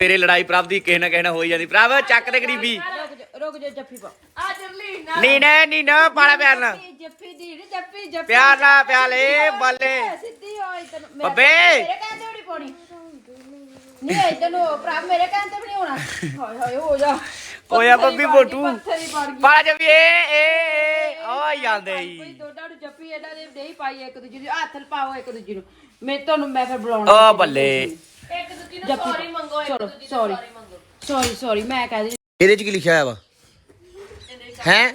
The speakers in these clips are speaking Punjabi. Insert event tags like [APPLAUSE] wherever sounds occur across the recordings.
ਤੇਰੇ ਲੜਾਈ ਪ੍ਰਭ ਦੀ ਕਿਸੇ ਨਾ ਕਿਸੇ ਨਾਲ ਹੋਈ ਜਾਂਦੀ। ਪ੍ਰਭ ਚੱਕ ਤੇ ਗਰੀਬੀ। ਰੁਕ ਜਾ ਰੁਕ ਜਾ ਜੱਫੀ ਪਾ। ਆ ਜਰਲੀ ਨਾ। ਨੀ ਨਾ ਨੀ ਨਾ ਪਾਲਾ ਪਿਆਰ ਨਾਲ। ਜੱਫੀ ਦੀ ਨੀ, ਜੱਫੀ ਜੱਫੀ। ਪਿਆਰ ਨਾਲ ਪਿਆਲੇ ਬੱਲੇ। ਸਿੱਧੀ ਹੋ ਇਧਰ ਬੱਬੇ। ਮੇਰੇ ਕਹਿੰਦੇ ਨੀ ਪਾਉਣੀ ਨਹੀਂ ਇਧਰ ਨੂੰ ਭਰਾ ਮੇਰੇ ਕਹਿੰਦੇ ਵੀ ਨਹੀਂ ਹੋਣਾ। ਹਾਏ ਹਾਏ ਹੋ ਜਾ। ਓਏ ਬੱਬੀ ਗਈ ਪਾਲਾ ਜੱਬੀ ਏ ਏ ਓ ਜਾਂਦੇ ਕੋਈ ਈ। ਦੋਨਾਂ ਨੂੰ ਜੱਫੀ ਇਹਨਾਂ ਦੇ ਨਹੀਂ ਪਾਈ ਇੱਕ ਦੂਜੇ ਨੂੰ ਹੱਥ ਪਾਓ ਇੱਕ ਦੂਜੇ ਨੂੰ। ਮੈਂ ਤੁਹਾਨੂੰ ਮੈਂ ਫਿਰ ਬੁਲਾਉਣਾ। ਓ ਬੱਲੇ। ਇੱਕ ਦੂਜੀ ਨੂੰ ਜੱਫੀ ਸੌਰੀ ਮੰਗੋ ਇੱਕ ਚਲੋ ਦੂਜੀ ਨੂੰ ਸੌਰੀ ਸੌਰੀ ਮੰਗੋ। ਸੌਰੀ ਸੌਰੀ ਮੈਂ ਕਹਿ ਰਹੀ ਇਹਦੇ ਚ ਕੀ ਲਿਖਿਆ ਹੋਇਆ ਵਾ? ਹੈ?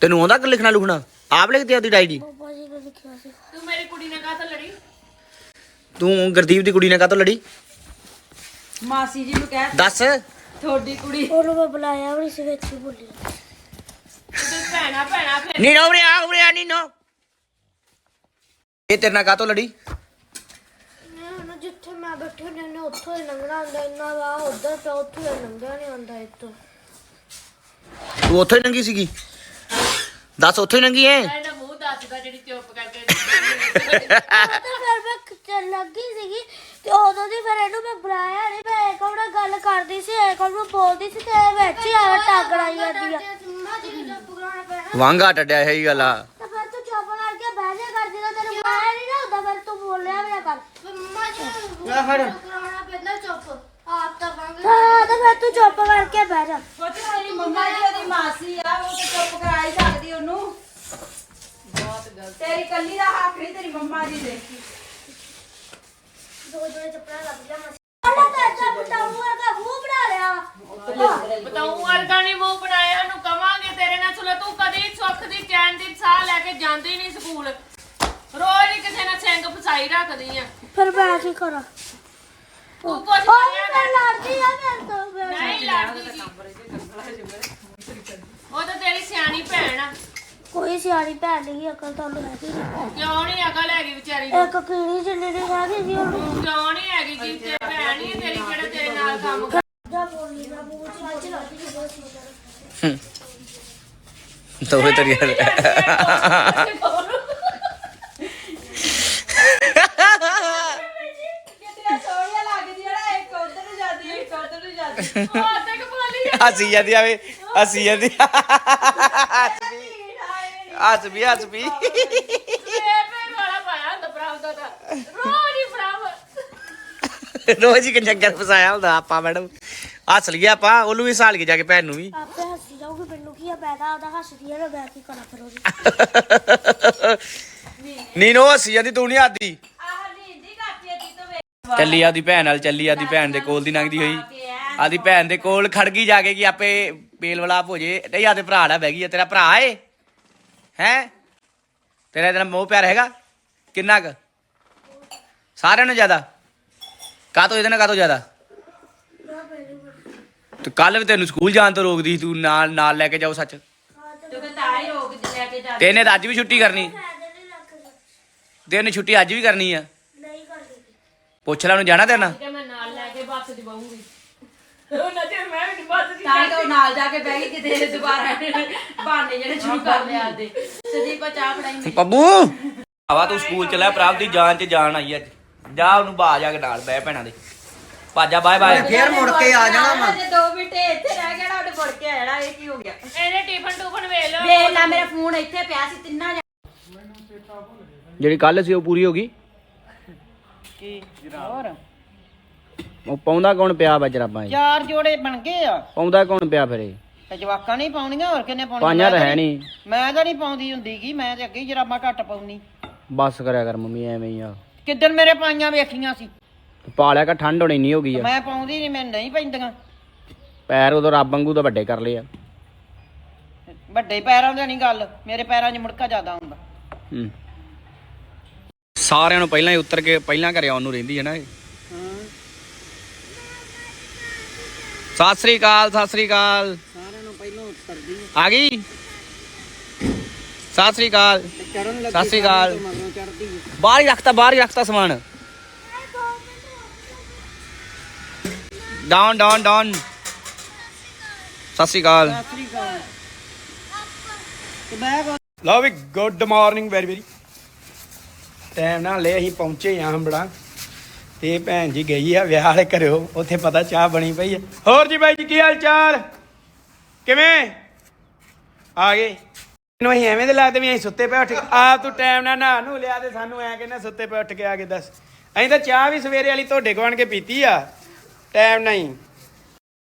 ਤੈਨੂੰ ਆਉਂਦਾ ਕਿ ਲਿਖਣਾ ਲੁਖਣਾ? ਆਪ ਲਿਖਦੀ ਆਪਦੀ ਡਾਇਰੀ ਤੂੰ ਮੇਰੀ ਕੁੜੀ ਨਾਲ ਕਾਹਤੋਂ ਲੜੀ? ਤੂੰ ਗੁਰਦੀਪ ਦੀ ਕੁੜੀ ਨਾਲ ਕਾਹਤੋਂ ਲੜੀ? ਮਾਸੀ ਜੀ ਨੂੰ ਕਹਿ ਦੱਸ। ਤੁਹਾਡੀ ਕੁੜੀ। ਉਹਨੂੰ ਮੈਂ ਬੁਲਾਇਆ ਵੀ ਸੀ ਵਿੱਚ ਹੀ ਬੋਲੀ ਤੂੰ ਭੈਣਾ ਭੈਣਾ ਫਿਰ। ਨੀ ਨੋ ਉਰੇ ਆ ਉਰੇ ਆ ਨੀ ਨੋ ਇਹ ਤੇਰੇ ਨਾਲ ਕਾਹਤੋਂ ਲੜੀ? ਜਿੱਥੇ ਮੈਂ ਬੈਠੀ ਹੁੰਦੀ ਨੇ ਉੱਥੋਂ ਹੀ ਲੰਘਣਾ ਹੁੰਦਾ ਇੰਨਾ ਵਾ ਉਧਰ ਪਿਆ ਉੱਥੋਂ ਹੀ ਲੰਘਿਆ ਨਹੀਂ ਹੁੰਦਾ ਇੱਥੋਂ। ਤੂੰ ਉੱਥੇ ਨੰਗੀ ਸੀਗੀ? ਦੱਸ ਉੱਥੇ ਨੰਗੀ ਐ? ਇਹਦਾ ਮੂੰਹ ਦੱਸਦਾ ਜਿਹੜੀ ਚੁੱਪ ਕਰਕੇ [LAUGHS] ਉਹ ਤਾਂ ਫਿਰ ਮੈਂ ਚੱਲ ਲੱਗੀ ਸੀਗੀ ਤੇ ਉਦੋਂ ਦੀ ਫਿਰ ਇਹਨੂੰ ਮੈਂ ਬੁਲਾਇਆ ਨਹੀਂ ਮੈਂ ਇੱਕ ਉਹਦਾ ਗੱਲ ਕਰਦੀ ਸੀ ਇੱਕ ਉਹਨੂੰ ਬੋਲਦੀ ਸੀ ਤੇ ਇਹ ਵਿੱਚ ਹੀ ਆ ਟੱਗ ਲਾਈ ਜਾਂਦੀ ਆ। ਵਾਂਗਾ ਟੱਡਿਆ ਇਹੀ ਗੱਲ ਆ। ਤਾਂ ਫਿਰ ਤੂੰ ਚੁੱਪ ਕਰਕੇ ਬਹਿ ਜਾ ਕਰ ਬੁਲਾਇਆ ਨਹੀਂ ਨਾ ਹੁੰਦਾ ਫਿਰ ਤੂੰ ਬੋਲਿਆ ਨਾ ਕਰ ਮੰਮਾ ਜੀ ਲੈ ਫੜ। ਕਰਾਉਣਾ ਪੈਂਦਾ ਚੁੱਪ। ਆਪ ਤਾਂ ਵਾਂਗ ਹਾਂ ਤਾਂ ਫਿਰ ਤੂੰ ਚੁੱਪ ਕਰਕੇ ਬਹਿ ਜਾ। ਪੁੱਤ ਮੇਰੀ ਮੰਮਾ ਜੀ ਉਹਦੀ ਮਾਸੀ ਆ ਉਹ ਤੇ ਚੁੱਪ ਕਰਾ ਹੀ ਸਕਦੀ ਉਹਨੂੰ। ਬਹੁਤ ਗਲਤ। ਤੇਰੀ ਕੱਲੀ ਦਾ ਹੱਕ ਨਹੀਂ ਤੇਰੀ ਮੰਮਾ ਜੀ ਦੇ। ਦੋ ਜਣੇ ਚੱਪਲਾਂ ਲੱਗ ਗਿਆ ਮਸ। ਅੱਲਾ ਤਾਂ ਅੱਛਾ ਬਟਾਉ ਵਰਗਾ ਮੂੰਹ ਬਣਾ ਲਿਆ। ਬਤਾਉਂ ਵਰਗਾ ਨਹੀਂ ਮੂੰਹ ਬਣਾਇਆ ਨੂੰ ਕਵਾਂਗੇ ਤੇਰੇ ਨਾਲ ਸੁਲਾ ਤੂੰ ਕਦੀ ਸੁੱਖ ਦੀ ਚੈਨ ਦੀ ਸਾਹ ਲੈ ਕੇ ਜਾਂਦੀ ਨਹੀਂ ਸਕੂਲ। ਰੋਜ਼ ਹੀ ਕਿਸੇ ਨਾਲ ਸਿੰਘ ਫਸਾਈ ਰੱਖਦੀ ਆ। ਫਿਰ ਮੈਂ ਕੀ ਕਰਾਂ? ਤੂੰ ਕੁਝ ਉਹ ਕਰਿਆ ਮੈਂ ਲੜਦੀ ਆ ਮੇਰੇ ਤੋਂ ਫਿਰ। ਨਹੀਂ ਲੜਦੀ ਉਹ ਤਾਂ ਤੇਰੀ ਸਿਆਣੀ ਭੈਣ ਆ। ਕੋਈ ਸਿਆਣੀ ਭੈਣ ਨਹੀਂ ਅਕਲ ਤੁਹਾਨੂੰ ਹੈਗੀ ਨੀ। ਕਿਉਂ ਨਹੀਂ ਅਕਲ ਹੈਗੀ ਵਿਚਾਰੀ ਨੂੰ? ਇੱਕ ਕੀੜੀ ਜਿੰਨੀ ਨਹੀਂ ਹੈਗੀ ਸੀ ਉਹਨੂੰ। ਕਿਉਂ ਨਹੀਂ ਹੈਗੀ ਜੀ? ਤੇ ਭੈਣ ਹੀ ਆ ਤੇਰੀ ਕਿਹੜਾ ਤੇਰੇ ਨਾਲ ਕੰਮ ਕਰ ਜਾ ਬੋਲੀ ਨਾ ਮੂੰਹ ਚ ਮੱਝ ਲੱਗਦੀ ਸੀ ਬਸ। ਤੋਰੇ ਤੇਰੀ ਕਿਤਨਾ ਸੋਹਣੀਆਂ ਲੱਗਦੀ ਜਿਹੜਾ ਇੱਕ ਉਧਰ ਨੂੰ ਜਾਂਦੀ ਇੱਕ ਉਧਰ ਨੂੰ ਜਾਂਦੀ ਉਹ ਤੱਕ ਬੋਲੀ ਆ। ਹੱਸੀ ਜਾਂਦੀ ਆਵੇ ਹੱਸੀ ਜਾਂਦੀ ਹੱਸ ਵੀ ਹੱਸ ਵੀ। ਰੋਜ਼ ਹੀ ਕੰਜਰ ਫਸਾਇਆ ਹੁੰਦਾ ਆਪਾਂ ਮੈਡਮ। ਹੱਸ ਲਈਏ ਆਪਾਂ ਉਹਨੂੰ ਵੀ ਸਾਲ ਕੇ ਜਾ ਕੇ ਭੈਣ ਨੂੰ ਵੀ। ਆਪੇ ਹੱਸੀ ਜਾਊਗੀ ਮੈਨੂੰ ਕੀ ਆ ਤਾਂ ਉਹਦਾ ਹੱਸਦੀ ਆ ਨਾ ਮੈਂ ਕੀ ਕਰਾਂ ਫਿਰ ਉਹਦੀ। ਨੀਨੋ ਹੱਸੀ ਜਾਂਦੀ ਤੂੰ ਨਹੀਂ ਆਦੀ ਆਹ ਨੀਂਦੀ ਕਾਤੀ ਦੀ ਤੋਂ ਵੇ ਚੱਲੀ ਆਦੀ ਭੈਣ ਨਾਲ ਚੱਲੀ ਆਦੀ ਭੈਣ ਦੇ ਕੋਲ ਦੀ ਲੰਘਦੀ ਹੋਈ। ਆਦੀ ਭੈਣ ਦੇ ਕੋਲ ਖੜ ਗਈ ਜਾ ਕੇ ਕਿ ਆਪੇ ਪੇਲ ਵਲਾਪ ਹੋ ਜੇ। ਨਹੀਂ ਆਦੇ ਭਰਾ ਨਾਲ ਬਹਿ ਗਈ ਆ। ਤੇਰਾ ਭਰਾ ਏ? ਹੈ? ਤੇਰਾ ਇਹਦਾ ਮੋਹ ਪਿਆਰ ਹੈਗਾ? ਕਿੰਨਾ ਕੁ? ਸਾਰਿਆਂ ਨੂੰ ਜ਼ਿਆਦਾ? ਕਾਹ ਤੋਂ ਇਹਦੇ ਨਾਲ ਕਾਹ ਤੋਂ ਜ਼ਿਆਦਾ? ਤੇ ਕੱਲ ਵੀ ਤੈਨੂੰ ਸਕੂਲ ਜਾਣ ਤੋਂ ਰੋਕਦੀ ਸੀ ਤੂੰ ਨਾਲ ਨਾਲ ਲੈ ਕੇ ਜਾਓ ਸੱਚ। ਤੂੰ ਕਹਿੰਦਾ ਹੀ ਰੋਕ ਲੈ ਕੇ ਜਾ ਤੇ ਇਹਨੇ ਤਾਂ ਅੱਜ ਵੀ ਛੁੱਟੀ ਕਰਨੀ। ਫਾਇਦਾ ਨਹੀਂ ਲੱਗ ਤੇ ਇਹਨੇ ਛੁੱਟੀ ਅੱਜ ਵੀ ਕਰਨੀ ਆ। ਨਹੀਂ ਕਰਦੀ। ਪੁੱਛ ਲੈ ਉਹਨੂੰ ਜਾਣਾ ਤੇਰੇ ਕਿ ਮੈਂ ਨਾਲ ਲੈ ਕੇ ਬੱਸ ਚ ਬਹੂੰਗੀ। ਉਹ ਨਾ ਜੇ ਮੈਂ ਵੀ ਬੱਸ ਚ ਤਾਂ ਹੀ ਤਾਂ ਉਹ ਨਾਲ ਜਾ ਕੇ ਬਹਿ ਗਈ ਕਿਤੇ ਦੁਬਾਰਾ ਬਹਾਨੇ ਜਿਹੜੇ ਸ਼ੁਰੂ ਕਰ ਲਿਆ ਦੇ ਸਦੀਪ ਚਾਹ ਫੜਾਈ ਮੇਰੀ ਬੱਬੂ! ਆਵਾ ਤੂੰ ਸਕੂਲ ਚ ਲੈ ਪ੍ਰਾਪ ਦੀ ਜਾਨ ਚ ਜਾਨ ਆਈ ਅੱਜ। ਜਾ ਉਹਨੂੰ ਬਾਜ ਜਾ ਕੇ ਨਾਲ ਬਹਿ ਭੈਣਾਂ ਦੇ। ਭਾਜਾ ਬਾਏ ਬਾਏ ਫੇਰ ਮੁੜ ਕੇ ਆ ਜਾਣਾ ਵਾ। ਜੇ 2 ਮਿੰਟ ਇੱਥੇ ਰਹਿ ਗਿਆ ਨਾ ਉਹਨੇ ਮੁੜ ਕੇ ਆ ਜਾਣਾ ਇਹ ਕੀ ਹੋ ਗਿਆ? ਇਹਨੇ ਟਿਫਨ ਟੂਫਨ ਵੇਚ ਲਓ ਵੇਖ ਲੈ ਮੇਰਾ ਫੋਨ ਇੱਥੇ ਪਿਆ ਸੀ ਤਿੰਨਾਂ ਜਿਹੜੀ ਕੱਲ ਸੀ ਉਹ ਪੂਰੀ ਹੋ ਗਈ? ਹੋਰ? ਉਹ ਪਾਉਂਦਾ ਕੌਣ ਪਿਆ ਵਾ ਜਰਾਬਾਂ ਇਹ? ਚਾਰ ਜੋੜੇ ਬਣ ਗਏ ਆ। ਪਾਉਂਦਾ ਕੌਣ ਪਿਆ ਫਿਰ ਇਹ? ਤੇ ਜਵਾਕਾਂ ਨਹੀਂ ਪਾਉਣੀਆਂ ਹੋਰ ਕਿੰਨੇ ਪਾਉਣੀਆਂ? ਪਾਈਆਂ ਤਾਂ ਮੈਂ ਹੈ ਨਹੀਂ ਮੈਂ ਤਾਂ ਨਹੀਂ ਪਾਉਂਦੀ ਹੁੰਦੀ ਗੀ ਮੈਂ ਤੇ ਅੱਗੇ ਹੀ ਜਰਾਬਾਂ ਘੱਟ ਪਾਉਣੀ ਬਸ ਕਰਿਆ ਕਰ ਮੰਮੀ ਐਵੇਂ ਹੀ ਆ। ਕਿੱਦਣ ਮੇਰੇ ਪਾਈਆਂ ਵੇਖੀਆਂ ਸੀ? ਪਾਲਿਆ ਕਾ ਠੰਡ ਹੋਣੀ ਨਹੀਂ ਹੋ ਗਈ ਆ। ਮੈਂ ਪਾਉਂਦੀ ਨਹੀਂ ਮੈਨੂੰ ਨਹੀਂ ਪੈਂਦੀਆਂ। ਪੈਰ ਉਦੋਂ ਰੱਬ ਵਾਂਗੂ ਤਾਂ ਵੱਡੇ ਕਰ ਲਏ ਆ। ਵੱਡੇ ਪੈਰਾਂ ਦੀ ਨਹੀਂ ਗੱਲ ਮੇਰੇ ਪੈਰਾਂ 'ਚ ਮੁੜਕਾ ਜ਼ਿਆਦਾ ਹੁੰਦਾ ਹੂੰ। ਸਾਰਿਆਂ ਨੂੰ ਪਹਿਲਾਂ ਹੀ ਉਤਰ ਕੇ ਪਹਿਲਾਂ ਘਰੇ ਆਉਣ ਨੂੰ ਰਹਿੰਦੀ ਹੈ ਨਾ ਇਹ। ਸਤਿ ਸ੍ਰੀ ਅਕਾਲ ਸਤਿ ਸ੍ਰੀ ਅਕਾਲ। ਸਾਰਿਆਂ ਨੂੰ ਪਹਿਲਾਂ ਉਤਰਦੀ ਆ ਗਈ? ਸਤਿ ਸ੍ਰੀ ਅਕਾਲ। ਚੜਨ ਸਤਿ ਸ੍ਰੀ ਅਕਾਲ। ਮਗਰੋਂ ਚੜਦੀ ਬਾਹਰ ਹੀ ਰੱਖਤਾ ਬਾਹਰ ਹੀ ਰੱਖਤਾ ਸਮਾਨ। Down down down. ਸਤਿ ਸ੍ਰੀ ਅਕਾਲ। ਸ੍ਰੀ ਅਕਾਲ। ਤੇ ਬੈਗ ਲਓ ਵੀ good morning very very. Time ਨਾਲ ਲੈ ਅਸੀਂ ਪਹੁੰਚੇ ਆ ਹੰਬੜਾ। ਤੇ ਭੈਣ ਜੀ ਗਈ ਆ ਵਿਆਹ ਵਾਲੇ ਘਰਿਓ ਉੱਥੇ ਪਤਾ ਚਾਹ ਬਣੀ ਪਈ ਆ। ਹੋਰ ਜੀ ਬਾਈ ਜੀ ਕੀ ਹਾਲ ਚਾਲ? ਕਿਵੇਂ? ਆ ਗਏ। ਇਹਨੂੰ ਅਸੀਂ ਐਵੇਂ ਦੇ ਲਾਤੇ ਵੀ ਅਸੀਂ ਸੁੱਤੇ ਪਏ ਉੱਠ ਕੇ ਆਪ ਤੂੰ ਟਾਈਮ ਨਾਲ ਨਹਾ ਨੂੰ ਲਿਆ ਤੇ ਸਾਨੂੰ ਐ ਕਹਿੰਦਾ ਸੁੱਤੇ ਪਏ ਉੱਠ ਕੇ ਆ ਕੇ ਦੱਸ। ਅਸੀਂ ਤਾਂ ਚਾਹ ਵੀ ਸਵੇਰੇ ਵਾਲੀ ਤੁਹਾਡੇ ਕੋਲ ਆਣ ਕੇ ਪੀਤੀ ਆ। ਟਾਈਮ ਨਹੀਂ।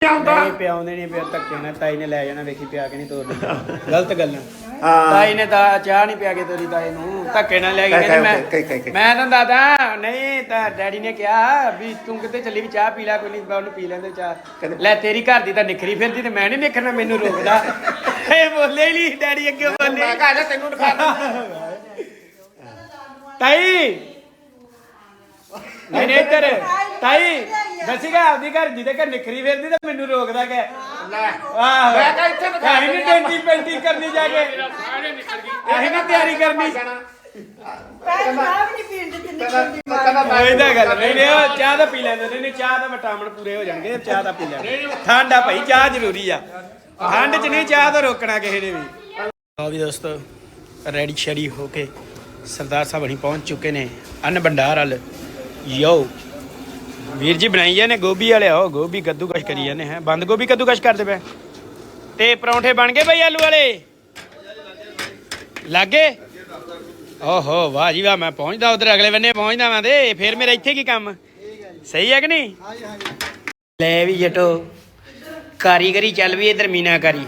ਨਹੀਂ ਪਿਆਉਂਦੇ ਨਹੀਂ ਪਿਆ ਧੱਕੇ ਨਾਲ ਤਾਈ ਨੇ ਲੈ ਜਾਣਾ ਵੇਖੀ ਪਿਆ ਕੇ ਨਹੀਂ ਤੋੜਨੀ ਗਲਤ ਗੱਲ ਤਾਈ ਨੇ ਤਾਂ ਚਾਹ ਨਹੀਂ ਪਿਆ ਕੇ ਤੋਰੀ ਤਾਈ ਨੂੰ ਧੱਕੇ ਨਾਲ ਲੈ ਕੇ ਕਹਿੰਦੀ ਮੈਂ ਮੈਂ ਤਾਂ ਦਾਦਾ ਨਹੀਂ ਤਾਂ ਡੈਡੀ ਨੇ ਕਿਹਾ ਵੀ ਤੂੰ ਕਿਤੇ ਚੱਲੀ ਵੀ ਚਾਹ ਪੀ ਲੈ ਕੋਈ ਨਹੀਂ ਮੈਂ ਉਹਨੂੰ ਪੀ ਲੈਂਦੇ ਚਾਹ। ਲੈ ਤੇਰੀ ਘਰ ਦੀ ਤਾਂ ਨਿਖਰੀ ਫਿਰਦੀ ਤੇ ਮੈਂ ਨਹੀਂ ਨਿਖਰਨਾ ਮੈਨੂੰ ਰੋਕਦਾ। ਇਹ ਬੋਲੇ ਨਹੀਂ ਡੈਡੀ ਅੱਗੇ ਬੋਲੇ ਮੈਂ ਕਹਾਂ ਤੈਨੂੰ ਤਾਈ ਨਹੀਂ ਨਹੀਂ ਇੱਧਰ ਤਾਈ ਦੱਸੀਗਾ ਆਪਦੀ ਘਰ ਦੀ ਦੇ ਘਰ ਨਿਖਰੀ ਫਿਰਦੀ ਤੇ ਮੈਨੂੰ ਰੋਕਦਾ ਕਿ ਆਹ। ਮੈਂ ਕਹਾਂ ਇੱਥੇ ਬਿਠਾ ਨਹੀਂ ਡੈਂਟੀ ਪੈਂਟੀ ਕਰਨੀ ਜਾ ਕੇ। ਅਸੀਂ ਨਾ ਤਿਆਰੀ ਕਰਨੀ। ਇਹਦਾ ਗੱਲ ਨਹੀਂ ਨਹੀਂ ਉਹ ਚਾਹ ਤਾਂ ਪੀ ਲੈਂਦੇ ਨਹੀਂ ਨਹੀਂ ਚਾਹ ਦਾ ਵਿਟਾਮਿਨ ਪੂਰੇ ਹੋ ਜਾਣਗੇ ਚਾਹ ਤਾਂ ਪੀ ਲੈਂਦੇ। ਠੰਡ ਆ ਭਾਈ ਚਾਹ ਜ਼ਰੂਰੀ ਆ। ਠੰਡ 'ਚ ਨਹੀਂ ਚਾਹ ਤਾਂ ਰੋਕਣਾ ਕਿਸੇ ਨੇ ਵੀ। ਆਓ ਵੀ ਦੋਸਤੋ ਰੈਡੀ ਸ਼ੈਡੀ ਹੋ ਕੇ ਸਰਦਾਰ ਸਾਹਿਬ ਹਣੀ ਪਹੁੰਚ ਚੁੱਕੇ ਨੇ ਅੰਨ ਭੰਡਾਰ ਵਾਲ। ਯੋ। ਵੀਰ ਜੀ ਬਣਾਈ ਜਾਂਦੇ, ਗੋਭੀ ਵਾਲੇ ਆਓ, ਗੋਭੀ ਕੱਦੂਕਸ਼ ਕਰੀ ਜਾਂਦੇ ਹੈ। ਬੰਦ ਗੋਭੀ ਕੱਦੂਕਸ਼ ਕਰਦੇ ਪਏ। ਤੇ ਪਰੌਂਠੇ ਬਣ ਗਏ ਬਈ ਆਲੂ ਵਾਲੇ? ਲੱਗੇ? ਓਹੋ, ਵਾਹ ਜੀ ਵਾਹ, ਮੈਂ ਪਹੁੰਚਦਾ ਉਧਰ, ਅਗਲੇ ਬੰਨੇ ਪਹੁੰਚਦਾ ਮੈਂ ਤੇ। ਫੇਰ ਮੇਰਾ ਇੱਥੇ ਕੀ ਕੰਮ? ਸਹੀ ਹੈ ਕਿ ਨਹੀਂ? ਲੈ ਵੀ ਜਟੋ, ਕਾਰੀਗਰੀ ਚੱਲ ਵੀ ਇਧਰ ਮੀਨਾਕਾਰੀ।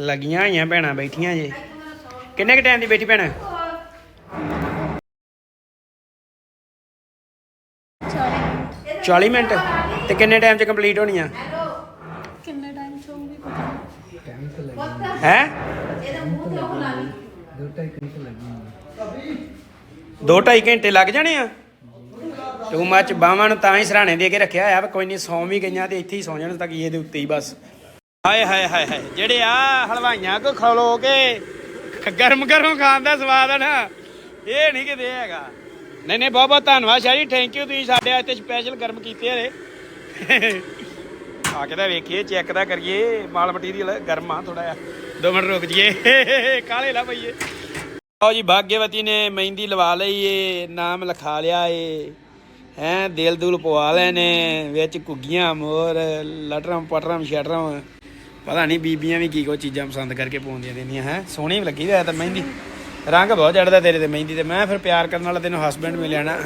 ਲੱਗੀਆਂ ਹੋਈਆਂ ਭੈਣਾਂ ਬੈਠੀਆਂ ਜੇ। ਕਿੰਨੇ ਕ ਟਾਈਮ ਦੀ ਬੈਠੀ ਭੈਣ? 40 ਮਿੰਟ? ਤੇ ਕਿੰਨੇ ਟਾਈਮ ਚ ਕੰਪਲੀਟ ਹੋਣੀ ਆ? ਕਿੰਨੇ ਟਾਈਮ ਚ ਹੋਊਗੀ ਹੈ? ਦੋ ਢਾਈ ਘੰਟੇ ਲੱਗ ਜਾਣੇ। ਆ? ਟੂ ਮੱਚ ਬਾਵਾਂ ਨੂੰ ਤਾਂ ਹੀ ਸਰਾਣੇ ਦੇ ਕੇ ਰੱਖਿਆ ਆ ਵੀ ਕੋਈ ਨਹੀਂ ਸੌਂ ਵੀ ਗਈਆਂ ਤੇ ਇੱਥੇ ਹੀ ਸੌਂ ਜਾਣ ਤੱਕ ਇਹਦੇ ਉੱਤੇ ਹੀ ਬਸ। ਹਾਏ ਹਾਏ ਹਾਏ ਹਾਏ ਜਿਹੜੇ ਆ ਹਲਵਾਈਆਂ ਕੋ ਖਲੋ ਕੇ ਗਰਮ ਗਰਮ ਖਾਣ ਦਾ ਸਵਾਦ ਆ ਨਾ ਇਹ ਨਹੀਂ ਕਿਤੇ ਹੈਗਾ। ਨਹੀਂ ਨਹੀਂ, ਬਹੁਤ ਬਹੁਤ ਧੰਨਵਾਦ ਸ਼ਾਹ ਜੀ ਥੈਂਕ ਯੂ ਤੁਸੀਂ ਸਾਡੇ ਇੱਥੇ ਸਪੈਸ਼ਲ ਗਰਮ ਕੀਤੇ ਹਰੇ ਆ ਕੇ ਤਾਂ ਵੇਖੀਏ ਚੈੱਕ ਤਾਂ ਕਰੀਏ, ਮਾਲ ਮਟੀਰੀਅਲ ਗਰਮ ਆ ਥੋੜਾ ਜਿਹਾ। ਦੋ ਮਿੰਟ ਰੁਕ ਜੀਏ ਕਾਲੇ ਲਾ ਪਈਏ। ਆਓ ਜੀ ਭਾਗਿਆਵਤੀ ਨੇ ਮਹਿੰਦੀ ਲਵਾ ਲਈ ਏ, ਨਾਮ ਲਿਖਾ ਲਿਆ ਏ। ਹੈਂ, ਦਿਲ ਦੁਲ ਪਵਾ ਲਏ ਵਿੱਚ ਘੁੱਗੀਆਂ, ਮੋਰ, ਲਟਰਮ, ਪਟਰਮ, ਸ਼ਟਰਮ। ਪਤਾ ਨਹੀਂ ਬੀਬੀਆਂ ਵੀ ਕੀ ਕੋ ਚੀਜ਼ਾਂ ਪਸੰਦ ਕਰਕੇ ਪਾਉਂਦੀਆਂ ਰਹਿੰਦੀਆਂ, ਹੈ। ਸੋਹਣੀ ਵੀ ਲੱਗੀ ਤਾਂ ਮਹਿੰਦੀ। ਰੰਗ ਬਹੁਤ ਚੜਦਾ ਤੇਰੇ ਤੇ ਮਹਿੰਦੀ ਤੇ। ਮੈਂ ਫਿਰ ਪਿਆਰ ਕਰਨ ਵਾਲਾ ਤੈਨੂੰ ਹਸਬੈਂਡ ਮਿਲਿਆ ਨਾ।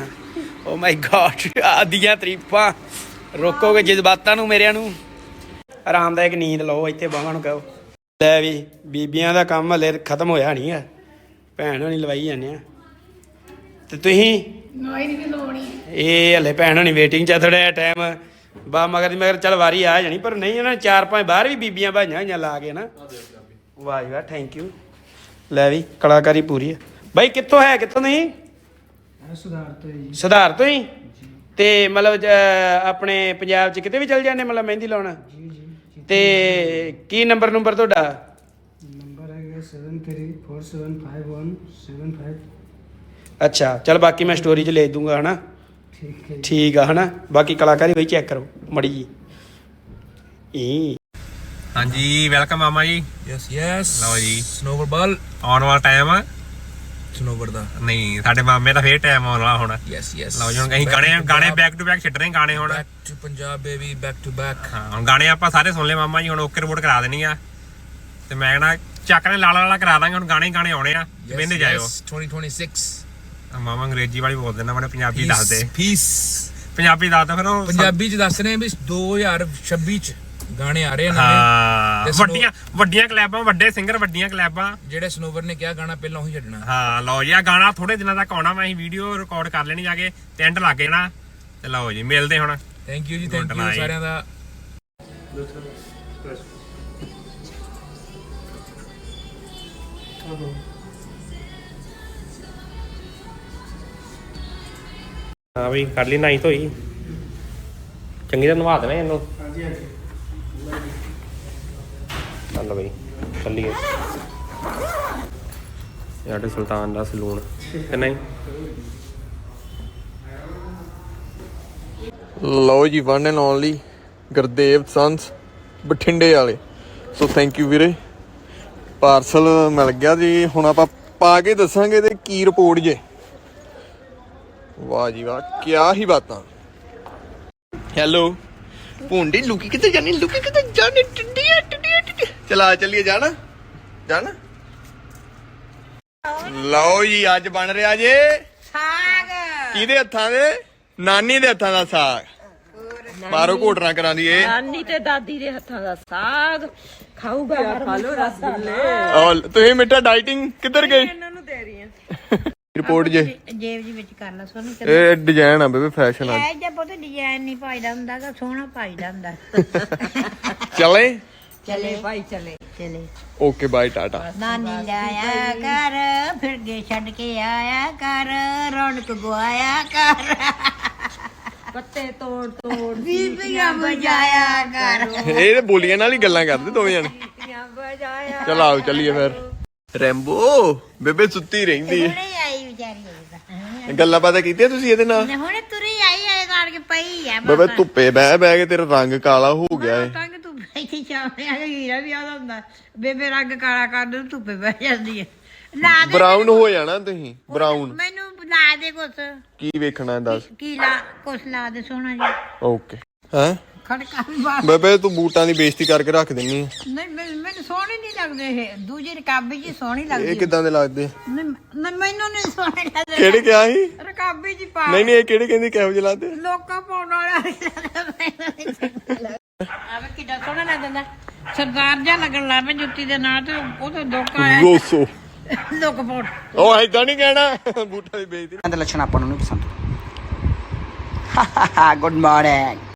ਓ ਮਾਈ ਗॉड ਆਦੀਆਂ ਤਰੀਫਾਂ। ਰੋਕੋਗੇ ਜਜ਼ਬਾਤਾਂ ਨੂੰ ਮੇਰਿਆਂ ਨੂੰ? ਆਰਾਮਦਾਇਕ ਨੀਂਦ ਲਓ ਇੱਥੇ ਬਾਹਾਂ ਨੂੰ ਕਹੋ। ਲੈ ਵੀ ਬੀਬੀਆਂ ਦਾ ਕੰਮ ਹਲੇ ਖਤਮ ਹੋਇਆ ਨਹੀਂ ਆ। ਭੈਣ ਹੋਣੀ ਲਵਾਈ ਜਾਂਦੇ ਆ। ਤੇ ਤੁਸੀਂ? ਇਹ ਹਲੇ ਭੈਣ ਹੋਣੀ ਵੇਟਿੰਗ ਚ ਆ ਥੋੜਾ ਟਾਈਮ ਬਾ ਮਗਰ ਦੀ ਮਗਰ ਚੱਲ ਵਾਰੀ ਆ ਜਾਣੀ ਪਰ ਨਹੀਂ ਉਹਨਾਂ ਨੇ ਚਾਰ ਪੰਜ ਬਾਹਰ ਵੀ ਬੀਬੀਆਂ ਭਾਈਆਂ ਹੋਈਆਂ ਲਾ ਕੇ ਨਾ। ਵਾਹ ਜੀ ਵਾਹ ਥੈਂਕ ਯੂ ਲੈ ਵੀ ਕਲਾਕਾਰੀ ਪੂਰੀ ਹੈ। ਬਾਈ ਕਿੱਥੋਂ ਹੈ ਕਿੱਥੋਂ ਨਹੀਂ ਸੁਧਾਰ ਤੋਂ ਹੀ। ਤੇ ਮਤਲਬ ਆਪਣੇ ਪੰਜਾਬ 'ਚ ਕਿਤੇ ਵੀ ਚੱਲ ਜਾਂਦੇ ਮਤਲਬ ਮਹਿੰਦੀ ਲਾਉਣ? ਤੇ ਕੀ ਨੰਬਰ ਨੰਬਰ ਤੁਹਾਡਾ? ਨੰਬਰ ਹੈਗਾ 73475175 ਅੱਛਾ ਚਲ ਬਾਕੀ ਮੈਂ ਸਟੋਰੀ 'ਚ ਲੈ ਦੂੰਗਾ ਹਨਾ? ਠੀਕ ਹੈ ਠੀਕ ਆ ਹਨਾ? ਬਾਕੀ ਕਲਾਕਾਰੀ ਬਈ ਚੈੱਕ ਕਰੋ ਮੜੀ ਜੀ। ਇਹ ਹਾਂਜੀ ਵੈਲਕਮ ਮਾਮਾ ਜੀ। ਯੈਸ ਯੈਸ ਲਓ ਜੀ। ਸਨੋਵਰਬਾਲ ਆਉਣ ਵਾਲਾ ਟਾਈਮ ਆ। ਸਨੋਵਰ ਦਾ। ਨਹੀਂ ਸਾਡੇ ਮਾਮੇ ਦਾ ਫੇਰ ਟਾਈਮ ਆਉਣ ਵਾਲਾ ਹੁਣ। ਯੈਸ ਯੈਸ ਲਓ ਜੀ ਹੁਣ ਅਸੀਂ ਗਾਣੇ ਗਾਣੇ ਬੈਕ ਟੂ ਬੈਕ ਛੱਡ ਰਹੇ ਗਾਣੇ ਹੁਣ। Back to Punjab baby back to back ਹਾਂ ਹੁਣ ਗਾਣੇ ਆਪਾਂ ਸਾਰੇ ਸੁਣ ਲਏ ਮਾਮਾ ਜੀ ਹੁਣ ਓਕੇ ਰਿਪੋਰਟ ਕਰਾ ਦੇਣੀ ਆ। ਤੇ ਮੈਂ ਕਹਣਾ ਚੱਕ ਨੇ ਲਾਲਾ ਲਾਲਾ ਕਰਾ ਦਾਂਗੇ ਹੁਣ ਗਾਣੇ ਗਾਣੇ ਆਉਣੇ ਆ। ਵੇਂਦੇ ਜਾਇਓ। 2026 ਆ ਮਾਮਾ ਅੰਗਰੇਜ਼ੀ ਵਾਲੀ ਬੋਲ ਦਿੰਦਾ ਮੈਨੂੰ ਪੰਜਾਬੀ ਦੱਸ ਦੇ ਪੀਸ ਪੰਜਾਬੀ ਦੱਸ ਦੇ ਫਿਰ ਉਹ ਪੰਜਾਬੀ ਚ ਦੱਸ ਰਹੇ ਵੀ 2026 ਚ ਗਾਣੇ ਆ ਰਹੇ ਹਾਂ ਵੱਡੀਆਂ ਵੱਡੀਆਂ ਕਲੈਬਾਂ ਵੱਡੇ ਸਿੰਗਰ ਵੱਡੀਆਂ ਕਲੈਬਾਂ। ਜਿਹੜੇ ਸਨੋਵਰ ਨੇ ਕਿਹਾ ਗਾਣਾ ਪਹਿਲਾਂ ਉਹੀ ਛੱਡਣਾ। ਹਾਂ ਲਓ ਜੀ ਆ ਗਾਣਾ ਥੋੜੇ ਦਿਨਾਂ ਤੱਕ ਆਉਣਾ ਮੈਂ ਅਸੀਂ ਵੀਡੀਓ ਰਿਕਾਰਡ ਕਰ ਲੈਣੀ ਜਾ ਕੇ ਤੇ ਐਂਡ ਲੱਗ ਜਾਣਾ। ਤੇ ਲਓ ਜੀ ਮਿਲਦੇ ਹੁਣ। ਥੈਂਕ ਯੂ ਜੀ ਥੈਂਕ ਯੂ. ਸਾਰਿਆਂ ਦਾ। ਹਾਂ ਵੀ ਕਰ ਲਈ ਨਾਈ ਧੋਈ। ਚੰਗੀ ਤਰ੍ਹਾਂ ਨਵਾ ਦੇਣਾ ਇਹਨੂੰ। ਚੱਲ ਬਈ ਚੱਲੀਏ। ਸਾਡੇ ਸੁਲਤਾਨ ਦਾ ਸਲੂਨ ਕਿ ਨਹੀਂ? ਲਓ ਜੀ one and only Gurdev sons ਬਠਿੰਡੇ ਵਾਲੇ। ਸੋ ਥੈਂਕ ਯੂ ਵੀਰੇ। ਪਾਰਸਲ ਮਿਲ ਗਿਆ ਜੀ ਹੁਣ ਆਪਾਂ ਪਾ ਕੇ ਦੱਸਾਂਗੇ ਤੇ ਕੀ ਰਿਪੋਰਟ ਜੇ। ਵਾਹ ਜੀ ਵਾਹ ਕਿਆ ਹੀ ਬਾਤਾਂ। ਹੈਲੋ ਭੁੰਡੀ ਲੁਕੀ ਕਿੱਥੇ ਜਾਣੀ ਲੁਕੀ ਕਿੱਥੇ ਜਾਣੀ ਟਿੱਡੀਆਂ ਚਲਾ ਚੱਲੀਏ ਜਾਣਾ? ਜਾਣਾ? ਲਓ ਜੀ ਅੱਜ ਬਣ ਰਿਹਾ ਜੇ। ਸਾਗ। ਕਿਹਦੇ ਹੱਥਾਂ ਦੇ? ਨਾਨੀ ਦੇ ਹੱਥਾਂ ਦਾ ਸਾਗ। ਮਾਰੋ ਘੋਟਣਾ ਕਰਾਂਦੀ ਏ। ਨਾਨੀ ਤੇ ਦਾਦੀ ਦੇ ਹੱਥਾਂ ਦਾ ਸਾਗ। ਖਾਊਗਾ ਖਾ ਲੋ ਰਸਗੁੱਲੇ ਔਰ ਤੁਸੀਂ ਮਿੱਠਾ ਡਾਈਟਿੰਗ ਕਿੱਧਰ ਗਈ ਇਹਨਾਂ ਨੂੰ ਦੇ ਰਹੀ ਆ [LAUGHS] ਰਿਪੋਰਟ ਜੇ। ਜੇਬ ਜੀ ਵਿੱਚ ਕਰ ਲਾ ਸੋਨੂੰ ਇਹ ਡਿਜ਼ਾਈਨ ਆ ਬੇਬੇ ਫੈਸ਼ਨ ਆ। ਐ ਜੇ ਪੁੱਤ ਡਿਜ਼ਾਈਨ ਨਹੀਂ ਪਾਈਦਾ ਹੁੰਦਾ ਗਾ ਸੋਹਣਾ ਪਾਈਦਾ ਹੁੰਦਾ। ਚਲੇ। ਚਲੇ। ਭਾਈ ਚਲੇ। ਚਲੇ। ਓਕੇ ਬਾਈ ਟਾਟਾ। ਨਾਨੀ ਲਾਇਆ ਕਰ ਫਿਰ ਗੇ ਛੱਡ ਕੇ ਆਇਆ ਕਰ ਰੌਣਕ ਗਵਾਇਆ ਕਰ। ਪੱਤੇ ਤੋੜ ਤੋੜ ਬੀਬੀਆਂ ਬਜਾਇਆ ਕਰ। ਇਹ ਤੇ ਬੋਲੀਆਂ ਨਾਲ ਹੀ ਗੱਲਾਂ ਕਰਦੇ ਦੋਵੇਂ ਜਣੇ। ਚਲ ਆਓ ਚੱਲੀਏ ਫਿਰ। ਰੈਂਬੋ ਬੇਬੇ ਸੁੱਤੀ ਰਹਿੰਦੀ ਹੈ। ਹੁਣੇ ਆਈ ਵਿਚਾਰੀ ਇਹ ਗੱਲਾਂ ਬਾਤਾਂ ਕੀਤੀਆਂ ਤੁਸੀਂ ਇਹਦੇ ਨਾਲ? ਹੁਣੇ ਤੁਰੀ ਆਈ ਐ ਕਾੜ ਕੇ ਪਈ ਆ ਬੇਬੇ ਧੁੱਪੇ ਬਹਿ ਬਹਿ ਕੇ ਤੇਰਾ ਰੰਗ ਕਾਲਾ ਹੋ ਗਿਆ ਏ। ਤੰਗ ਤੂੰ ਬੈਠੀ ਚਾਹਣੇ ਆ ਹੀਰਾ ਵੀ ਆਦਾ ਹੁੰਦਾ। ਬੇਬੇ ਰੰਗ ਕਾਲਾ ਕਰ ਦੇ ਧੁੱਪੇ ਬਹਿ ਜਾਂਦੀ ਹੈ। ਲਾ ਦੇ ਬਰਾਊਨ ਹੋ ਜਾਣਾ ਤੁਸੀਂ ਬਰਾਊਨ ਮੈਨੂੰ ਲਾ ਦੇ ਕੁਛ। ਕੀ ਵੇਖਣਾ ਦੱਸ? ਕੀ ਲਾ ਕੁਛ ਲਾ ਦੇ ਸੋਹਣਾ ਜੀ ਓਕੇ। ਹੈ? ਖੜਕਾ ਵੀ ਬਾਹਰ ਬੇਬੇ ਤੂੰ ਬੂਟਾਂ ਦੀ ਬੇਇੱਜ਼ਤੀ ਕਰਕੇ ਰੱਖ ਦਿੰਨੀ ਆ। ਨਹੀਂ ਮੈਨੂੰ ਮੈਨੂੰ ਸੋਹਣੇ ਨਹੀਂ ਲੱਗਦੇ ਇਹ। ਦੂਜੀ ਰਕਾਬੀ ਜੀ ਸੋਹਣੀ ਇਹ ਲੱਗਦੀ ਕਿਦਾਂ ਦੇ ਲੱਗਦੇ? ਨਹੀਂ, ਨਹੀਂ, ਮੈਨੂੰ ਨਹੀਂ ਸੋਹਣੇ ਲੱਗਦੇ। ਕਿਹੜੇ ਕਿਹਾ ਸੀ? ਰਕਾਬੀ ਜੀ ਪਾ। ਨਹੀਂ ਨਹੀਂ ਇਹ ਕਿਹੜੇ ਕਹਿੰਦੀ ਕਿਹੋ ਜਿਹੇ ਲੱਗਦੇ? ਲੋਕਾਂ ਪਾਉਣ ਵਾਲਾ। ਲੱਗਦਾ ਸਰਦਾਰ ਜਿਹਾ ਲੱਗਣ ਲੱਗ ਜੁੱਤੀ ਦੇ ਨਾਲ ਤੇ ਉਹ ਤਾਂ ਦੋਕਾ ਆਇਆ। ਰੋਸੋ। ਲੋਕ ਪਾਉਣ ਉਹ ਐਦਾਂ ਨਹੀਂ ਕਹਿਣਾ ਬੂਟਾਂ ਦੀ ਬੇਇੱਜ਼ਤੀ। ਦੇ ਲੱਛਣ ਆਪਾਂ ਨੂੰ ਨਹੀਂ ਪਸੰਦ। [LAUGHS] Good morning.